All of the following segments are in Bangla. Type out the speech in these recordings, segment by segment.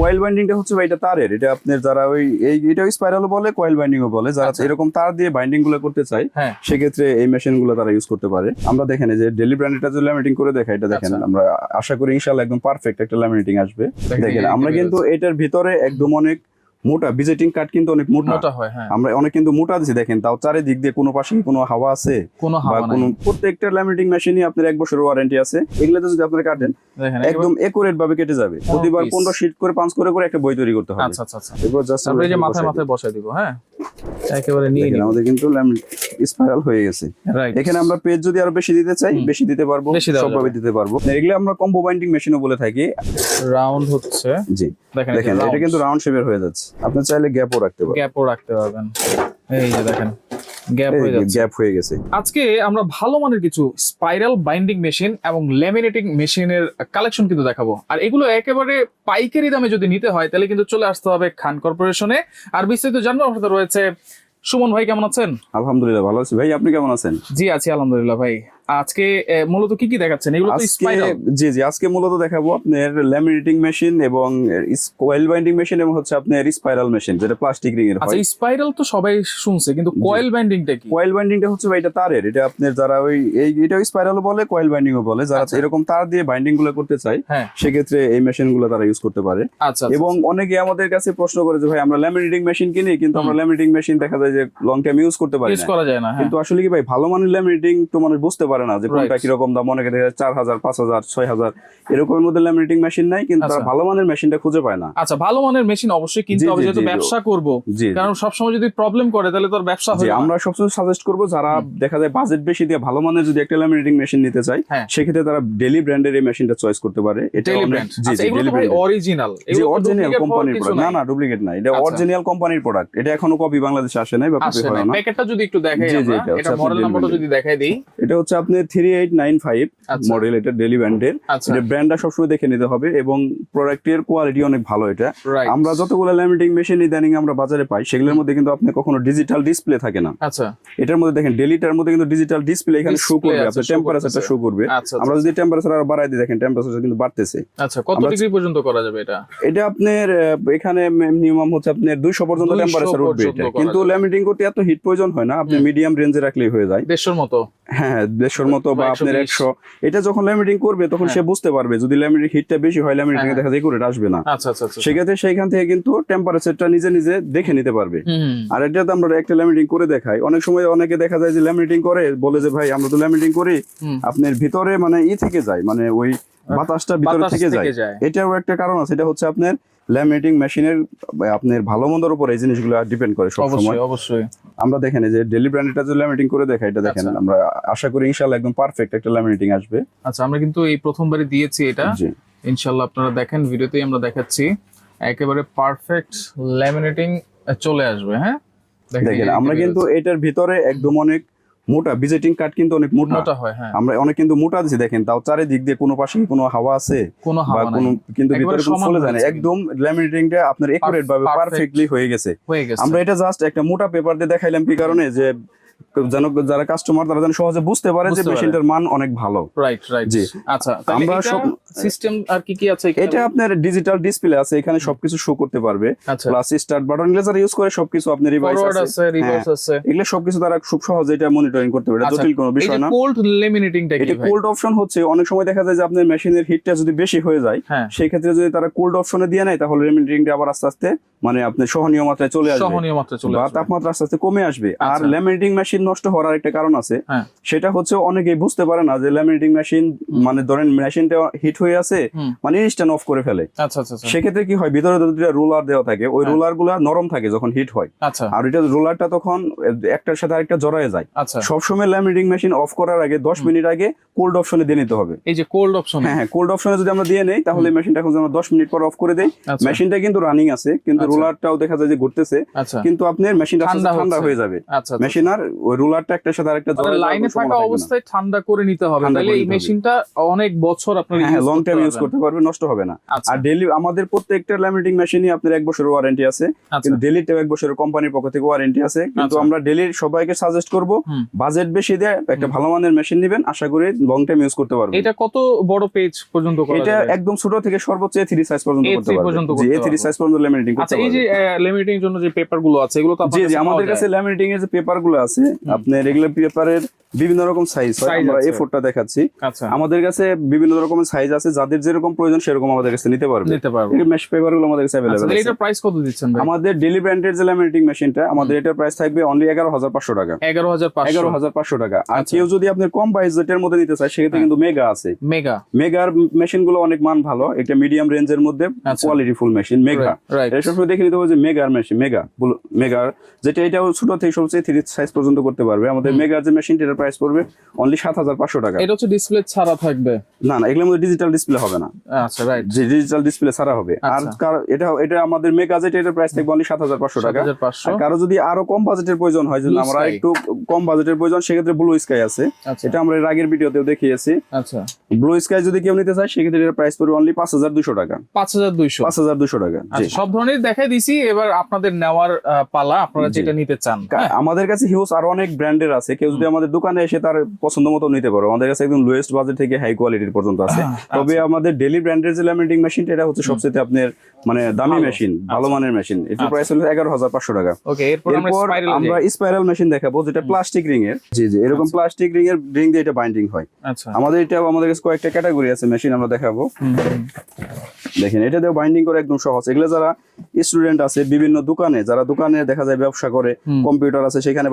কয়েল বাইন্ডিংটা হচ্ছে ভাই এটা তারের। এটা আপনার যারা ওই এই এটা স্পাইরাল বলে কয়েল বাইন্ডিংও বলে। যারা আচ্ছা। এরকম তার দিয়ে বাইন্ডিংগুলো করতে চায় হ্যাঁ। সেক্ষেত্রে এই মেশিনগুলো তারা ইউজ করতে পারে। আমরা দেখেন যে ডেলি ব্র্যান্ডটা যে ল্যামিনেটিং করে দেখা এটা দেখেন আচ্ছা। আমরা আশা করি ইনশাল্লাহ একদম পারফেক্ট একটা ল্যামিনেটিং আসবে। দেখেন আমরা কিন্তু এটার ভিতরে একদম অনেক মোটা ভিজিটিং কার্ড কিন্তু অনেক মোটা। মোটা হয় হ্যাঁ। আমরা অনেক কিন্তু মোটা দিছি দেখেন তাও চারিদিক দিয়ে কোনো পাশে কোনো হাওয়া আছে কোনো হাওয়া নাই। কোনো প্রত্যেকটা ল্যামিনেটিং মেশিনই আপনার এক বছরের ওয়ারেন্টি আছে। এগুলোতে যদি আপনার কাটেন একদম একুরেট ভাবে কেটে যাবে। প্রতিবার piece। পনেরো শিট করে পাঁচ করে করে একটা বই তৈরি করতে হবে। আচ্ছা আচ্ছা এরপর জাস্ট তারপরে এই যে মাথায় মাথায় বসাই দিব হ্যাঁ? একেবারে নিয়ে নিব। আমাদের কিন্তু স্পাইরাল হয়ে গেছে। এখানে আমরা পেজ যদি আরও বেশি দিতে চাই বেশি দিতে পারব সবভাবে দিতে পারব। এগুলো আমরা কম্বো বাইন্ডিং মেশিনও বলে থাকি। রাউন্ড হচ্ছে। জি। দেখেন দেখেন এটা কিন্তু রাউন্ড শেপের হয়ে যাচ্ছে। আপনি চাইলে গ্যাপও রাখতে পারেন। গ্যাপও রাখতে পারবেন। এই যে দেখেন গ্যাপ হয়ে হয়ে গেছে। আজকে আমরা ভালো মানের কিছু স্পাইরাল বাইন্ডিং মেশিন এবং ল্যামিনেটিং মেশিনের কালেকশন কিন্তু দেখাবো। আর এগুলো একেবারে পাইকারি দামে যদি নিতে হয় তাহলে কিন্তু চলে আসতে হবে খান কর্পোরেশনে আর বিস্তারিত জানব আমার সাথে রয়েছে সুমন ভাই কেমন আছেন? আলহামদুলিল্লাহ ভালো আছি। ভাই আপনি কেমন আছেন? জি আছি আলহামদুলিল্লাহ ভাই। আজকে মূলত কি কি দেখাচ্ছেন? এগুলো তো স্পাইরাল জি জি আজকে মূলত দেখাবো আপনার ল্যামিনেটিং মেশিন এবং কয়েল বাইন্ডিং মেশিন এবং হচ্ছে আপনার স্পাইরাল মেশিন যেটা প্লাস্টিক রিং এর হয়। আচ্ছা স্পাইরাল তো সবাই শুনছে কিন্তু কয়েল বাইন্ডিংটা কি? কয়েল বাইন্ডিংটা হচ্ছে ভাই এটা তারের এটা আপনার যারা ওই এই এটা স্পাইরাল বলে কয়েল বাইন্ডিংও বলে। যারা আচ্ছা। এরকম তার দিয়ে বাইন্ডিংগুলো করতে চায় হ্যাঁ। সেক্ষেত্রে এই মেশিনগুলো তারা ইউজ করতে পারে। আচ্ছা এবং অনেকে আমাদের কাছে প্রশ্ন করে যে ভাই আমরা ল্যামিনেটিং মেশিন কিনি কিন্তু আমরা ল্যামিনেটিং মেশিন দেখা যায় যে লং টাইম ইউজ করতে পারি ইউজ না। করা যায় না হ্যাঁ। কিন্তু আসলে কি ভাই ভালো মানের ল্যামিনেটিং তো মানুষ বুঝতে পারে না যে কোনটা কীরকম দাম অনেকে দেখা যায় চার হাজার পাঁচ হাজার ছয় হাজার। এরকমের মধ্যে ল্যামিনেটিং মেশিন নাই কিন্তু তারা আচ্ছা। ভালো মানের মেশিনটা খুঁজে পায় না। আচ্ছা ভালো মানের মেশিন অবশ্যই কিনতে হবে যেহেতু। ব্যবসা করব। কারণ সবসময় যদি প্রবলেম করে তাহলে তোর ব্যবসা হবে আমরা সবসময় সাজেস্ট করব যারা দেখা যায় বাজেট বেশি দিয়ে ভালো মানের যদি একটা ল্যামিনেটিং মেশিন নিতে চায় হ্যাঁ। সেক্ষেত্রে তারা ডেলি ব্র্যান্ডের এই মেশিনটা চয়েস করতে পারে। এটা ব্র্যান্ড ডেলি ব্র্যান্ড অরিজিনাল যে অরিজিনাল কোম্পানির প্রোডাক্ট না না ডুপ্লিকেট না এটা। অরিজিনাল কোম্পানির প্রোডাক্ট এটা এখনও কপি বাংলাদেশে আসে নাই বা কপি হয় না। প্যাকেটটা যদি একটু দেখাই আমরা এটা মডেল নাম্বারটা যদি দেখাই দেই। এটা হচ্ছে আপনার থ্রি এইট নাইন ফাইভ আচ্ছা। মডেল এটা ডেলি ব্র্যান্ডের আচ্ছা। এটা ব্র্যান্ডটা সবসময় দেখে নিতে হবে এবং প্রোডাক্টের কোয়ালিটি অনেক ভালো এটা। আমরা যতগুলো ল্যামিনেটিং মেশিন ইদানিং আমরা বাজারে পাই সেগুলোর মধ্যে কিন্তু আপনি কখনো ডিজিটাল ডিসপ্লে থাকে না। আচ্ছা। এটার মধ্যে দেখেন ডেলিটার মধ্যে কিন্তু ডিজিটাল ডিসপ্লে এখানে শো করবে। আপনার টেম্পারেচারটা শো করবে। আচ্ছা আমরা যদি টেম্পারেচার আরও বাড়াই দিই দেখেন টেম্পারেচার কিন্তু বাড়তেছে। আচ্ছা কত ডিগ্রি পর্যন্ত করা যাবে এটা? এটা আপনার এখানে মিনিমাম হচ্ছে আপনার দুইশো পর্যন্ত টেম্পারেচার উঠবে কিন্তু যাবে। ল্যামিনেটিং করতে এত হিট প্রয়োজন হয় না আপনি মিডিয়াম রেঞ্জে রাখলেই হয়ে যায়। দেড়শোর মতো। হ্যাঁ দেড়শোর মতো বা আপনার একশো। এটা যখন ল্যামিনেটিং করবে তখন হ্যাঁ। সে বুঝতে পারবে। যদি ল্যামিনেটিং হিটটা বেশি হয় ল্যামিনেটিং হ্যাঁ। দেখা যায় করে আসবে না। আচ্ছা আচ্ছা আচ্ছা। সেক্ষেত্রে সেইখান থেকে কিন্তু টেম্পারেচারটা নিজে নিজে দেখে নিতে পারবে। আর এটাতে আমরা একটা ল্যামিনেটিং করে দেখাই। অনেক সময় অনেকে দেখা যায় যে ল্যামিনেটিং করে বলে যে ভাই আমরা তো ল্যামিনেটিং করি। আপনার ভিতরে মানে ই থেকে যায় মানে ওই বাতাসটা ভিতরে থেকে যায়। এটারও একটা কারণ আছে। এটা হচ্ছে আপনার ল্যামিনেটিং মেশিনের আপনার ভালো মন্দের উপর এই জিনিসগুলো ডিপেন্ড করে সব সময় অবশ্যই অবশ্যই। আমরা দেখেন যে ডেলি ব্র্যান্ডটা যে ল্যামিনেটিং করে দেখা এটা দেখেন আচ্ছা। আমরা আশা করি ইনশাআল্লাহ একদম পারফেক্ট একটা ল্যামিনেটিং আসবে। আচ্ছা আমরা কিন্তু এই প্রথমবারই দিয়েছি এটা। জি। ইনশাল্লাহ আপনারা দেখেন ভিডিওতেই আমরা দেখাচ্ছি। একেবারে পারফেক্ট ল্যামিনেটিং চলে আসবে হ্যাঁ? দেখেন আমরা কিন্তু এটার ভিতরে একদম অনেক মোটা ভিজিটিং কার্ড কিন্তু অনেক মোটা। মোটা হয় হ্যাঁ। আমরা অনেক কিন্তু মোটা দিছি দেখেন তাও চারিদিক দিয়ে কোনো পাশে কোনো হাওয়া আছে? কোনো হাওয়া নাই। কোনো কিন্তু ভিতরে কোনো চলে যায় না। একদম ল্যামিনেটিংটা আপনার একুরেট ভাবে পারফেক্টলি হয়ে গেছে। হয়ে গেছে। আমরা এটা জাস্ট একটা মোটা পেপার দিয়ে দেখাইলাম কি কারণে যে যেন যারা কাস্টমার তারা যেন সহজে বুঝতে পারে যে মেশিনটার মান অনেক ভালো। রাইট রাইট জি। আচ্ছা আমরা সিস্টেম আর কি কি আছে এটা আপনার ডিজিটাল ডিসপ্লে আছে এখানে সবকিছু শো করতে পারবে। আচ্ছা। প্লাস স্টার্ট বাটনগুলো যারা ইউজ করে সবকিছু আপনি রিভাইস আছে। রিভার্স আছে। এগুলো সবকিছু তারা খুব সহজে এটা মনিটরিং করতে আচ্ছা, জটিল কোনো বিষয় না। কোল্ড লেমিনেটিংটা কি এটা কোল্ড অপশন হচ্ছে অনেক সময় দেখা যায় যে আপনার মেশিনের হিটটা যদি বেশি হয়ে যায় হ্যাঁ। সেই ক্ষেত্রে যদি তারা কোল্ড অপশনে দিয়ে নেয় তাহলে লেমিনেটিংটা আবার আস্তে আস্তে মানে আপনার সহনীয় মাত্রায় চলে আসবে। সহনীয় মাত্রা চলে আসবে। তাপমাত্রা আস্তে আস্তে কমে আসবে। আর আচ্ছা। ল্যামিনেটিং মেশিন নষ্ট হওয়ার একটা কারণ আছে। হ্যাঁ। সেটা হচ্ছে অনেকেই বুঝতে পারে না যে ল্যামিনেটিং মেশিন মানে ধরেন মেশিনটা হিট হয়ে আছে মানে ইনস্ট্যান্ট অফ করে ফেলে। আচ্ছা আচ্ছা আচ্ছা। সেক্ষেত্রে কি হয়? ভিতরে দুটা রোলার দেওয়া থাকে ওই হ্যাঁ। রোলারগুলা নরম থাকে যখন হিট হয়। আর এটা রোলারটা তখন একটার সাথে আরেকটা জড়ায় যায়। সবসময় ল্যামিনেটিং মেশিন অফ করার আগে দশ মিনিট আগে কোল্ড অপশনে দিয়ে নিতে হবে। এই যে কোল্ড অপশন হ্যাঁ হ্যাঁ কোল্ড অপশনে যদি আমরা দিয়ে নেই তাহলে মেশিনটা এখন আমরা দশ মিনিট পর অফ করে দেই আচ্ছা। মেশিনটা কিন্তু রানিং আছে কিন্তু। রোলারটাও দেখা যায় যে ঘুরতেছে। কিন্তু আপনার মেশিনটা ঠান্ডা হয়ে যাবে। মেশিন আর ওই রুলারটা একটার সাথে আরেকটা জড়ায় লাইনে থাকা। অবস্থায় ঠান্ডা করে নিতে হবে। তাহলে এই মেশিনটা অনেক বছর আপনার হ্যাঁ লং টাইম ইউজ করতে পারবে নষ্ট হবে না। আচ্ছা। আর ডেলি আমাদের প্রত্যেকটা ল্যামিনেটিং মেশিনই আপনার এক বছরের ওয়ারেন্টি আছে। আচ্ছা। কিন্তু ডেলিতেও এক বছরের কোম্পানির পক্ষ থেকে ওয়ারেন্টি আছে। কিন্তু আচ্ছা। আমরা ডেলির সবাইকে সাজেস্ট করব বাজেট বেশি দেয় একটা ভালো মানের মেশিন নেবেন। আশা করি লং টাইম ইউজ করতে পারবেন। এটা কত বড় পেজ পর্যন্ত করা এটা একদম ছোট থেকে সর্বোচ্চ থ্রি সাইজ পর্যন্ত করতে পারবে পর্যন্ত জি থ্রি সাইজ পর্যন্ত ল্যামিনেটিং করতে আচ্ছা এই যে পারবে লিমিটিং জন্য যে পেপারগুলো আছে এগুলো তো জি জি আমাদের কাছে ল্যামিনেটিং এর যে পেপারগুলো আছে আপনার রেগুলার পেপারের বিভিন্ন রকম সাইজ হয়। আমরা। এ ফোরটা দেখাচ্ছি। আমাদের কাছে বিভিন্ন রকমের সাইজ আছে যাদের যেরকম প্রয়োজন সেরকম আমাদের কাছে নিতে পারবে। নিতে পারব। এই মেশ পেপারগুলো আমাদের কাছে আচ্ছা অ্যাভেলেবল তাহলে আছে। এটার প্রাইস কত দিচ্ছেন ভাই? আমাদের ডেলি ব্র্যান্ডের যে ল্যামিনেটিং মেশিনটা আমাদের এটার প্রাইস থাকবে অনলি এগারো হাজার পাঁচশো টাকা। এগারো হাজার এগারো পাঁচশো হাজার পাঁচশো টাকা। আর আচ্ছা। কেউ যদি আপনার কম বাজেটের মধ্যে নিতে চায় সেক্ষেত্রে হ্যাঁ। কিন্তু মেগা আছে। মেগা মেগার মেশিনগুলো অনেক মান ভালো এটা মিডিয়াম রেঞ্জের মধ্যে আচ্ছা। Quality full machine mega right এটা সবসময় দেখে নিতে হবে যে মেগার মেশিন মেগা মেগার যেটা এটাও ছোট থেকে সবচেয়ে থ্রি সাইজ পর্যন্ত করতে পারবে। আমাদের। মেগার যে মেশিনটা এটার প্রাইস পড়বে অনলি সাত হাজার পাঁচশো টাকা। এটা হচ্ছে ডিসপ্লে ছাড়া থাকবে। না না এগুলোর মধ্যে ডিজিটাল ডিসপ্লে হবে না। আচ্ছা রাইট ডিজিটাল ডিসপ্লে ছাড়া হবে। আর আচ্ছা। কার- এটা এটা আমাদের মেগা যেটা এটার প্রাইস থাকবে অনলি সাত হাজার পাঁচশো সাত টাকা হাজার পাঁচশো। আর কারও যদি আরও কম বাজেটের প্রয়োজন হয় যদি আমরা একটু কম বাজেটের প্রয়োজন সেক্ষেত্রে ব্লু স্কাই আছে। আচ্ছা। এটা আমরা এর আগের ভিডিওতেও দেখিয়েছি। আচ্ছা। ব্লু স্কাই যদি কেউ নিতে চায় সেক্ষেত্রে এর প্রাইস পড়বে অনলি পাঁচ হাজার দুশো টাকা। পাঁচ হাজার দুইশো পাঁচ হাজার দুশো টাকা আচ্ছা সব ধরনের দেখাই দিছি। এবার আপনাদের নেওয়ার পালা আপনারা যেটা নিতে চান হ্যাঁ? আমাদের কাছে হিউজ আরও অনেক ব্র্যান্ডের আছে। কেউ যদি আমাদের দোকানে এসে তার পছন্দ মতো নিতে পারো আমাদের কাছে একদম লোয়েস্ট বাজেট থেকে হাই কোয়ালিটির পর্যন্ত আছে। তবে আচ্ছা। আমাদের ডেলি ব্র্যান্ডের যে ল্যামিনেটিং মেশিনটা এটা হচ্ছে সবচেয়ে আপনার মানে দামি মেশিন ভালো আচ্ছা। মানের মেশিন এটার আচ্ছা। প্রাইস হলো এগারো হাজার পাঁচশো টাকা। ওকে এরপর আমরা স্পাইরাল আমরা স্পাইরাল মেশিন দেখাবো যেটা প্লাস্টিক রিং এর। জি জি এরকম প্লাস্টিক রিং এর রিং দিয়ে এটা বাইন্ডিং হয়। আচ্ছা। আমাদের এটা আমাদের কাছে কয়েকটা ক্যাটাগরি আছে মেশিন আমরা দেখাবো। দেখেন এটা দিয়ে বাইন্ডিং করে একদম সহজ। এগুলো যারা স্টুডেন্ট আছে বিভিন্ন দোকানে যারা দোকানে দেখা যায় ব্যবসা করে কম্পিউটার আছে সেখানে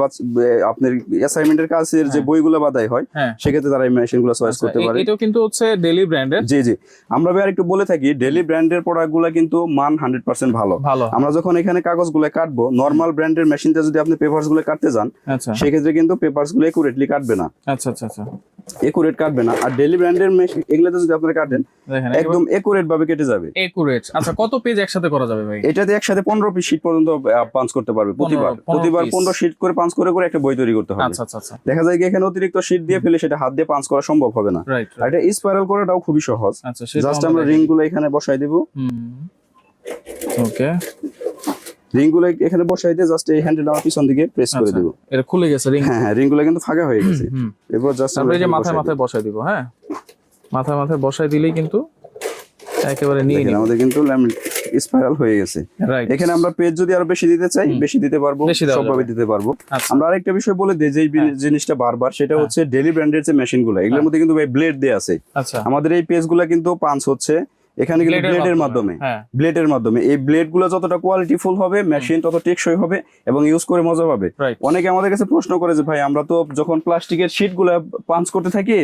আপনার অ্যাসাইনমেন্টের কাজের যে হ্যাঁ। বইগুলো বাদাই হয় হ্যাঁ। সেক্ষেত্রে তারা এই মেশিনগুলো চয়েস আচ্ছা, করতে পারে। এটাও কিন্তু হচ্ছে ডেলি ব্র্যান্ডের? জি জি। আমরা ভাই একটু বলে থাকি ডেলি ব্র্যান্ডের প্রোডাক্টগুলো কিন্তু মান হান্ড্রেড পার্সেন্ট ভালো। ভালো। আমরা যখন এখানে কাগজগুলো কাটবো নর্মাল ব্র্যান্ডের মেশিনতে যদি আপনি পেপারসগুলো কাটতে যান আচ্ছা। সেক্ষেত্রে কিন্তু পেপারসগুলো একুরেটলি কাটবে না। আচ্ছা আচ্ছা আচ্ছা। একুরেট কাটবে না। আর ডেলি ব্র্যান্ডের মেশিন এগুলোতে যদি আপনারা কাটেন একদম একুরেট ভাবে কেটে যাবে। একুরেট আচ্ছা কত পেজ একসাথে করা যাবে ভাই? এটাতে একসাথে পনেরো পিস শিট পর্যন্ত পাঞ্চ করতে পারবে প্রতিবার। প্রতিবার piece। পনেরো শিট করে পাঞ্চ করে করে একটা বই তৈরি করতে হবে। আচ্ছা আচ্ছা আচ্ছা। দেখা যায় কি এখানে অতিরিক্ত শিট দিয়ে ফেলে সেটা হাত দিয়ে পাঞ্চ করা সম্ভব হবে না। আর এটা স্পাইরাল করাটাও খুবই সহজ। আচ্ছা জাস্ট আমরা রিংগুলো এখানে বসাই দিব। ওকে রিংগুলো এখানে বসাই দিয়ে জাস্ট এই হ্যান্ডেল আমার পিছন দিকে প্রেস করে দেব দিব। এটা খুলে গেছে রিং হ্যাঁ হ্যাঁ রিংগুলো কিন্তু ফাঁকা হয়ে গেছে। এরপর জাস্ট আমরা এই যে মাথায় মাথায় বসাই দিব হ্যাঁ? মাথায় মাথায় বসাই দিলেই কিন্তু একেবারে নিয়ে আমাদের কিন্তু স্পাইরাল হয়ে গেছে। এখানে আমরা পেজ যদি আরও বেশি দিতে চাই বেশি দিতে পারব সবভাবে দিতে পারব। আচ্ছা। আমরা আরেকটা বিষয় বলে দিই যে হ্যাঁ। জিনিসটা বারবার সেটা হ্যাঁ। হচ্ছে ডেলি ব্র্যান্ডের যে মেশিনগুলো এগুলোর হ্যাঁ। মধ্যে কিন্তু ভাই ব্লেড দেয়া আছে। আচ্ছা। আমাদের এই পেজগুলো কিন্তু পাঁচ হচ্ছে এখানে কিন্তু ব্লেডের মাধ্যমে হ্যাঁ। ব্লেডের মাধ্যমে। এই ব্লেডগুলো যতটা কোয়ালিটি ফুল হবে মেশিন তত টেকসই হবে এবং ইউজ করে মজা পাবে। অনেকে আমাদের কাছে প্রশ্ন করে যে ভাই আমরা তো যখন প্লাস্টিকের শিটগুলা পাঞ্চ করতে থাকি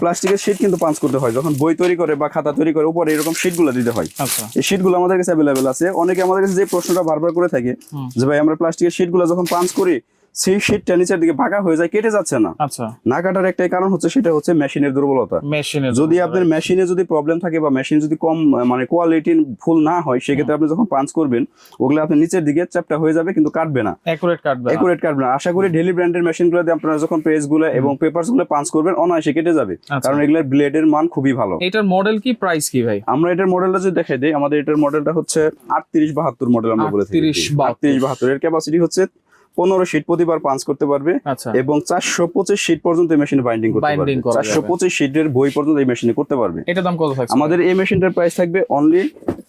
প্লাস্টিকের শিট কিন্তু পাঞ্চ করতে হয়। যখন বই তৈরি করে বা খাতা তৈরি করে উপরে এরকম শিটগুলো দিতে হয়। আচ্ছা। এই শিটগুলো আমাদের কাছে অ্যাভেলেবেল আছে। অনেকে আমাদের কাছে যে প্রশ্নটা বারবার করে থাকে যে ভাই আমরা প্লাস্টিকের শিটগুলো যখন পাঞ্চ করি সেই শিটটা নিচের দিকে ভাগা হয়ে যায় কেটে যাচ্ছে না। আচ্ছা। না কাটার একটাই কারণ হচ্ছে সেটা হচ্ছে মেশিনের দুর্বলতা। মেশিনের যদি আপনার মেশিনে যদি প্রবলেম থাকে বা মেশিন যদি কম মানে কোয়ালিটি ফুল না হয় সেক্ষেত্রে আপনি যখন পাঞ্চ করবেন ওগুলো আপনি নিচের দিকে চ্যাপটা হয়ে যাবে কিন্তু কাটবে না। অ্যাকুরেট কাটবে একুরেট কাটবে না। আশা করি ডেলি ব্র্যান্ডের মেশিন গুলোতে আপনারা যখন পেজগুলো এবং পেপারসগুলো পাঞ্চ করবেন অনায়াসে কেটে যাবে। আচ্ছা। কারণ এগুলোর ব্লেডের মান খুবই ভালো। এটার মডেল কি? প্রাইস কি ভাই? আমরা এটার মডেলটা যদি দেখাই দিই আমাদের এটার মডেলটা হচ্ছে আটত্রিশ বাহাত্তর মডেল আমরা বলে থাকি 38 72 আটত্রিশ বাহাত্তর। এর ক্যাপাসিটি হচ্ছে পনেরো শীট প্রতিবার পাঞ্চ করতে পারবে আচ্ছা। এবং চারশো পঁচিশ শীট পর্যন্ত এই মেশিনে বাইন্ডিং করতে পারবে। চারশো পঁচিশ শীটের বই পর্যন্ত এই মেশিনে করতে পারবে। এটা দাম কত থাকবে আমাদের এই মেশিনটার প্রাইস থাকবে অনলি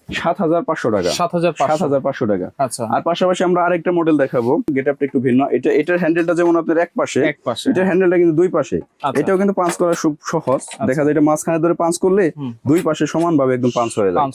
সাত হাজার পাঁচশো টাকা। সাত হাজার সাত হাজার পাঁচশো টাকা। আচ্ছা। আর পাশাপাশি আমরা আরেকটা মডেল দেখাবো। একটু ভিন্ন। এটা এটার হ্যান্ডেলটা যেমন আপনার এক পাশে এক পাশে। এটার হ্যান্ডেলটা কিন্তু দুই পাশে। আচ্ছা। এটাও কিন্তু পাঁচ করা খুব সহজ। দেখা যায় এটা মাঝখানে ধরে পাঁচ করলে দুই পাশে একদম পাঁচ হয়ে যায়।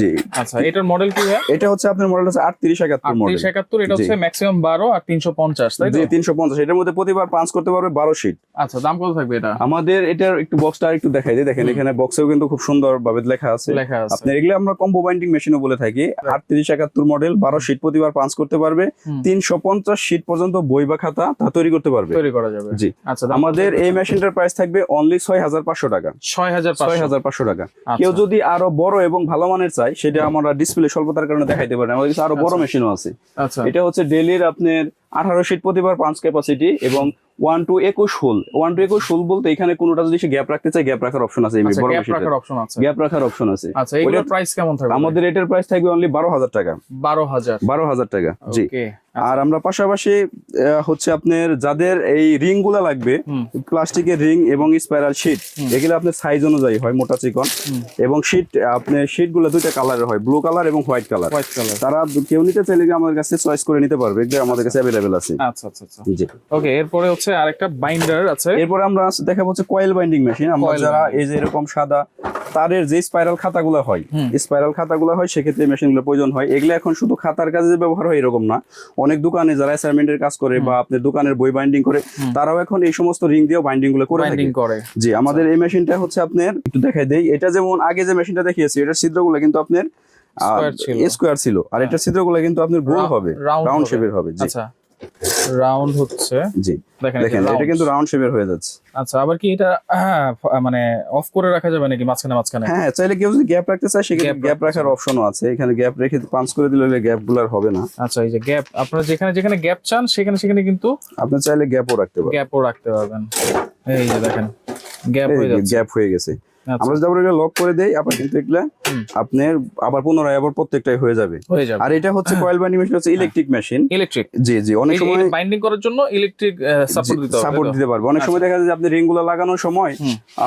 জি। আচ্ছা এটার মডেল কি এটা হচ্ছে আপনার মডেল হচ্ছে আটত্রিশ একাত্তর মডেল একাত্তর এটা হচ্ছে ম্যাক্সিমাম বারো আর তিনশো পঞ্চাশ তাই জি তিনশো পঞ্চাশ। এটার মধ্যে প্রতিবার পাঁচ করতে পারবে বারো শিট আচ্ছা দাম কত থাকবে এটা? আমাদের এটার একটু বক্সটা একটু দেখাই দিই। দেখেন এখানে বক্সেও কিন্তু খুব সুন্দর ভাবে লেখা আছে। লেখা আছে। আপনার এগুলো আমরা কম্বো বাইন্ডিং মেশিনও বলে থাকি। আটত্রিশ একাত্তর মডেল বারো শীট প্রতিবার পাঞ্চ করতে পারবে। তিনশো পঞ্চাশ শীট পর্যন্ত বই বা খাতা তা তৈরি করতে পারবে। তৈরি করা যাবে। জি। আচ্ছা আমাদের এই মেশিনটার প্রাইস থাকবে অনলি ছয় হাজার পাঁচশো টাকা। ছয় হাজার ছয় হাজার পাঁচশো টাকা। আচ্ছা। কেউ যদি আরও বড় এবং ভালো মানের চাই সেটা আমরা ডিসপ্লে স্বল্পতার কারণে দেখাইতে পারি আমাদের কাছে আরও বড় আচ্ছা। মেশিনও আছে। আচ্ছা। এটা হচ্ছে ডেলির আপনার আঠারো শীট প্রতিবার পাঁচ ক্যাপাসিটি এবং ওয়ান টু একুশ হোল। ওয়ান টু একুশ হোল বলতে এখানে কোনোটা যদি সে গ্যাপ রাখতে চায় গ্যাপ রাখার অপশন আছে আচ্ছা বড় গ্যাপ রাখার অপশন আছে। গ্যাপ রাখার অপশন আছে। আচ্ছা এগুলোর প্রাইস কেমন থাকবে? আমাদের এটার প্রাইস থাকবে অনলি বারো হাজার টাকা। বারো হাজার। বারো হাজার টাকা জি। আর আমরা পাশাপাশি হচ্ছে আপনার যাদের এই রিংগুলা লাগবে প্লাস্টিকের রিং এবং স্পাইরাল শিট এগুলো আপনার সাইজ অনুযায়ী হয় মোটা চিকন। এবং শিট আপনার শিটগুলো দুইটা কালারের হয় ব্লু কালার এবং হোয়াইট কালার হোয়াইট কালার তারা কেউ নিতে চাইলে আমাদের কাছে চয়েস করে নিতে পারবে এগুলো আমাদের কাছে অ্যাভেলেবেল আছে। আচ্ছা আচ্ছা আচ্ছা। জি। ওকে এরপরে হচ্ছে আরেকটা বাইন্ডার আছে। এরপরে আমরা দেখাবো হচ্ছে কয়েল বাইন্ডিং মেশিন আমরা যারা এই যে এরকম সাদা তারের যে স্পাইরাল খাতাগুলো হয়। স্পাইরাল খাতাগুলো হয় সেক্ষেত্রে মেশিনগুলো প্রয়োজন হয়। এগুলো এখন শুধু খাতার কাজে ব্যবহার হয় এরকম না। অনেক দোকানে যারা অ্যাসাইনমেন্টের কাজ করে বা আপনার দোকানের বই বাইন্ডিং করে তারাও এখন এই সমস্ত রিং দিয়েও বাইন্ডিংগুলো করে জি আমাদের এই মেশিনটা হচ্ছে আপনার একটু দেখাই দেই। এটা যেমন আগে যে মেশিনটা দেখিয়েছি এটার ছিদ্রগুলো কিন্তু আপনার স্কোয়ার ছিল। আর এটার ছিদ্রগুলো কিন্তু আপনার গোল হবে রাউন্ড শেপের হবে জি। আচ্ছা। রাউন্ড হচ্ছে। জি। দেখেন এটা কিন্তু রাউন্ড শেপের হয়ে যাচ্ছে। আচ্ছা আবার কি এটা হ্যাঁ, মানে অফ করে রাখা যাবে নাকি মাঝখানে মাঝখানে? হ্যাঁ হ্যাঁ, চাইলে কেউ যদি গ্যাপ রাখতে চায় সেক্ষেত্রে গ্যাপ রাখার অপশনও আছে। এখানে গ্যাপ রেখে পাঞ্চ করে দিলে গ্যাপগুলো আর হবে না। আচ্ছা এই যে গ্যাপ আপনারা যেখানে যেখানে গ্যাপ চান সেখানে সেখানে কিন্তু আপনি চাইলে গ্যাপও রাখতে পারেন। গ্যাপও রাখতে পারবেন। এই যে দেখেন গ্যাপ হয়ে যাচ্ছে। গ্যাপ হয়ে গেছে। আমরা যদি আবার লক করে দেই আবার কিন্তু এগুলা আপনার আবার পুনরায় আবার প্রত্যেকটাই হয়ে যাবে। আর এটা হচ্ছে কয়েল বাইন্ডিং মেশিন হচ্ছে ইলেকট্রিক মেশিন ইলেকট্রিক জি জি অনেক সময় বাইন্ডিং করার জন্য ইলেকট্রিক সাপোর্ট দিতে সাপোর্ট দিতে পারবে। অনেক সময় দেখা যায় যে আপনি রিংগুলো লাগানোর সময়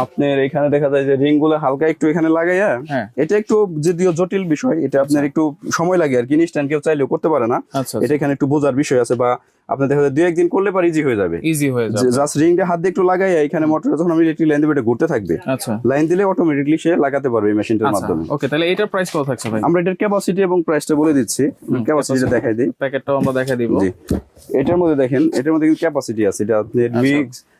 আপনার এখানে দেখা যায় যে রিংগুলো হালকা একটু এখানে লাগাইয়া হ্যাঁ। এটা একটু যদিও জটিল বিষয় এটা আপনার একটু সময় লাগে আর কি ইনস্ট্যান্ট কেউ চাইলেও করতে পারে না। আচ্ছা এটা এখানে একটু বোঝার বিষয় আছে বা আপনি দেখা যায় দুই একদিন করলে পারে ইজি হয়ে যাবে। ইজি হয়ে যাবে। জাস্ট রিংটা হাত দিয়ে একটু লাগাইয়া এখানে মোটর যখন আমি ইলেকট্রিক লাইন দিবে এটা ঘুরতে থাকবে। আচ্ছা। লাইন দিলে অটোমেটিকলি সে লাগাতে পারবে এই মেশিনটার আচ্ছা মাধ্যমে। ওকে তাহলে এটার প্রাইস কত থাকছে ভাই? আমরা এটার ক্যাপাসিটি এবং প্রাইসটা বলে দিচ্ছি। ক্যাপাসিটিটা দেখাই দিই। প্যাকেটটাও আমরা দেখাই দিব। জি। এটার মধ্যে দেখেন এটার মধ্যে কিন্তু ক্যাপাসিটি আছে। এটা আচ্ছা, মিক্স 20টা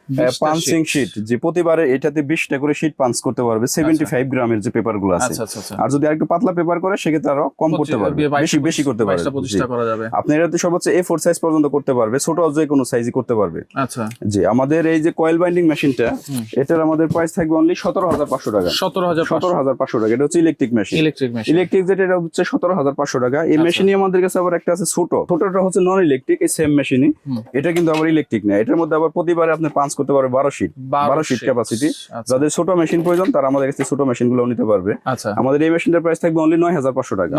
পাঞ্চিং শিট যে প্রতিবারে এটাতে বিশটা করে শিট পাঞ্চ করতে পারবে সেভেন্টি ফাইভ গ্রামের যে পেপারগুলো আছে। আচ্ছা আচ্ছা আচ্ছা। আর যদি আরেকটু পাতলা পেপার করে সেক্ষেত্রে আরও কম করতে পারবে। বেশি বেশি করতে পারবে। আপনি এটাতে সর্বোচ্চ এ ফোর সাইজ পর্যন্ত করতে পারবে ছোট যে কোনো সাইজই করতে পারবে। আচ্ছা। জি আমাদের এই যে কয়েল বাইন্ডিং মেশিনটা এটার আমাদের প্রাইস থাকবে অনলি সতেরো হাজার পাঁচশো টাকা। সতেরো হাজার সতেরো হাজার পাঁচশো টাকা এটা হচ্ছে electric machine electric machine electric যেটা এটা হচ্ছে সতেরো হাজার পাঁচশো টাকা। এই আচ্ছা। মেশিনই আমাদের কাছে আবার একটা আছে ছোট। ছোটটা হচ্ছে নন ইলেকট্রিক এই সেম মেশিনই এটা কিন্তু আবার ইলেকট্রিক না। এটার মধ্যে আবার প্রতিবারে আপনি পাঞ্চ করতে পারবে বারো শিট বারো শিট ক্যাপাসিটি আচ্ছা। যাদের ছোট মেশিন প্রয়োজন তারা আমাদের কাছে ছোট মেশিনগুলো নিতে পারবে। আচ্ছা। আমাদের এই মেশিনটার প্রাইস থাকবে অনলি নয় হাজার পাঁচশো টাকা।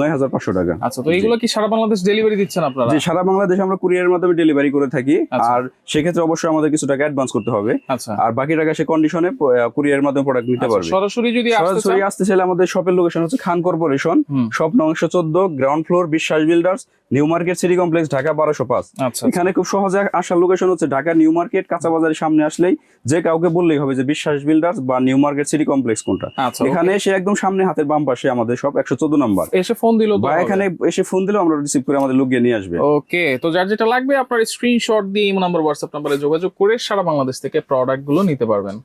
নয় হাজার পাঁচশো। টাকা। আচ্ছা তো এইগুলো কি সারা বাংলাদেশ ডেলিভারি দিচ্ছেন আপনারা? সারা বাংলাদেশে আমরা কুরিয়ারের মাধ্যমে ডেলিভারি করে থাকি। আচ্ছা। আর সেক্ষেত্রে অবশ্যই আমাদের কিছু টাকা অ্যাডভান্স করতে হবে। আচ্ছা। আর বাকি টাকা সে কন্ডিশনে কুরিয়ারের মাধ্যমে প্রোডাক্ট নিতে পারবে। সরাসরি যদি সরাসরি আসতে চাইলে আমাদের শপের লোকেশন হচ্ছে খান কর্পোরেশন শপ নং একশো চোদ্দ ground floor Biswas builders new market city complex Dhaka বারোশো পাঁচ। এখানে খুব সহজে আসার লোকেশন হচ্ছে ঢাকা নিউ মার্কেট কাঁচা বাজারের সামনে আসলেই যে কাউকে বললেই হবে যে বিশ্বাস বিল্ডার্স বা নিউ মার্কেট সিটি কমপ্লেক্স কোনটা। আচ্ছা এখানে এসে একদম সামনে হাতের বাম পাশে আমাদের সব একশো চোদ্দ নম্বর। এসে ফোন দিল বা এখানে এসে ফোন দিলেও আমরা রিসিভ করে আমাদের লোক গিয়ে নিয়ে আসবে। ওকে তো যার যেটা লাগবে আপনার স্ক্রিনশট দিয়ে এই নাম্বার হোয়াটসঅ্যাপ নাম্বারে যোগাযোগ করে সারা বাংলাদেশ থেকে প্রোডাক্টগুলো নিতে পারবেন।